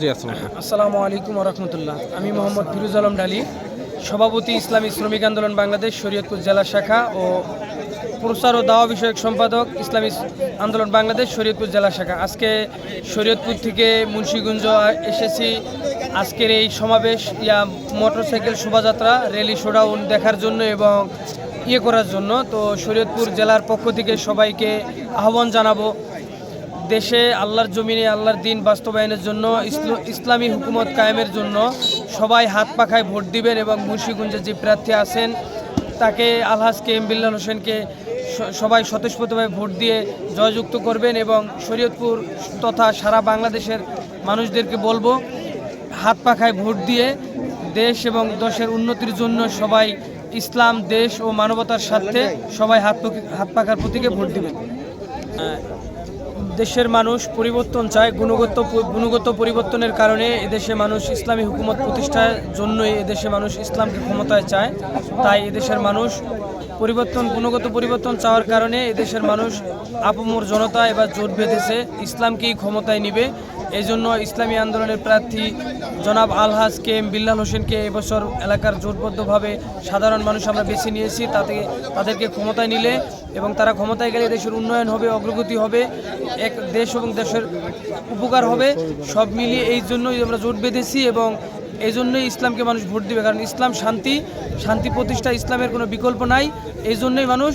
জি, আসসালাম আলাইকুম। রহমতুল্লাহ। আমি মোহাম্মদ ফিরুজ আলম ডালি, সভাপতি ইসলামী শ্রমিক আন্দোলন বাংলাদেশ, শরীয়তপুর জেলা শাখা ও প্রচার ও দাওয়া বিষয়ক সম্পাদক ইসলামী আন্দোলন বাংলাদেশ, শরীয়তপুর জেলা শাখা। আজকে শরীয়তপুর থেকে মুন্সীগঞ্জ এসেছি। আজকের এই সমাবেশ, ইয়া মোটরসাইকেল শোভাযাত্রা, র্যালি শোডাউন দেখার জন্য এবং ইয়ে করার জন্য। তো শরীয়তপুর জেলার পক্ষ থেকে সবাইকে আহ্বান জানাব। দেশে আল্লাহর জমিনে, আল্লাহর দিন বাস্তবায়নের জন্য ইসলামী হুকুমত কায়েমের জন্য সবাই হাত পাখায় ভোট দিবেন এবং মুন্সিগঞ্জের যে প্রার্থী আছেন, তাকে আলহাজ কে এম বিল্লাল হোসেনকে সবাই স্বতঃস্ফূর্তভাবে ভোট দিয়ে জয়যুক্ত করবেন এবং শরীয়তপুর তথা সারা বাংলাদেশের মানুষদেরকে বলব, হাত পাখায় ভোট দিয়ে দেশ এবং দেশের উন্নতির জন্য সবাই ইসলাম, দেশ ও মানবতার স্বার্থে সবাই হাত হাত পাখার প্রতীকে ভোট দিবেন। দেশের মানুষ পরিবর্তন চায়, গুণগত গুণগত পরিবর্তনের কারণে এদেশে মানুষ ইসলামী হুকুমত প্রতিষ্ঠার জন্যই এদেশে মানুষ ইসলামকে ক্ষমতায় চায়। তাই এদেশের মানুষ পরিবর্তন, গুণগত পরিবর্তন চাওয়ার কারণে এদেশের মানুষ আপমর জনতা এবার জোট বেঁধেছে। ইসলামকেই ক্ষমতায় নিবে। এই জন্য ইসলামী আন্দোলনের প্রার্থী জনাব আলহাজ কে এম বিল্লাল হোসেনকে এবছর এলাকার জোটবদ্ধভাবে সাধারণ মানুষ আমরা বেছে নিয়েছি। তাতে তাদেরকে ক্ষমতায় নিলে এবং তারা ক্ষমতায় গেলে দেশের উন্নয়ন হবে, অগ্রগতি হবে, এক দেশ এবং দেশের উপকার হবে। সব মিলিয়ে এই জন্যই আমরা জোট বেঁধেছি এবং এই জন্যই ইসলামকে মানুষ ভোট দিবে, কারণ ইসলাম শান্তি শান্তি প্রতিষ্ঠা ইসলামের কোনো বিকল্প নাই। এই জন্যই মানুষ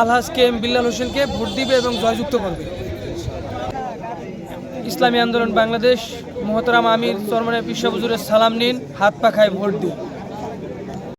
আলহাজ কে এম বিল্লাল হোসেনকে ভোট দিবে এবং জয়যুক্ত করবে। ইসলামী আন্দোলন বাংলাদেশ, মোহতরাম আমির চরমানের বিশ্ববজুরের সালাম নিন, হাত পাখায় ভোট দিন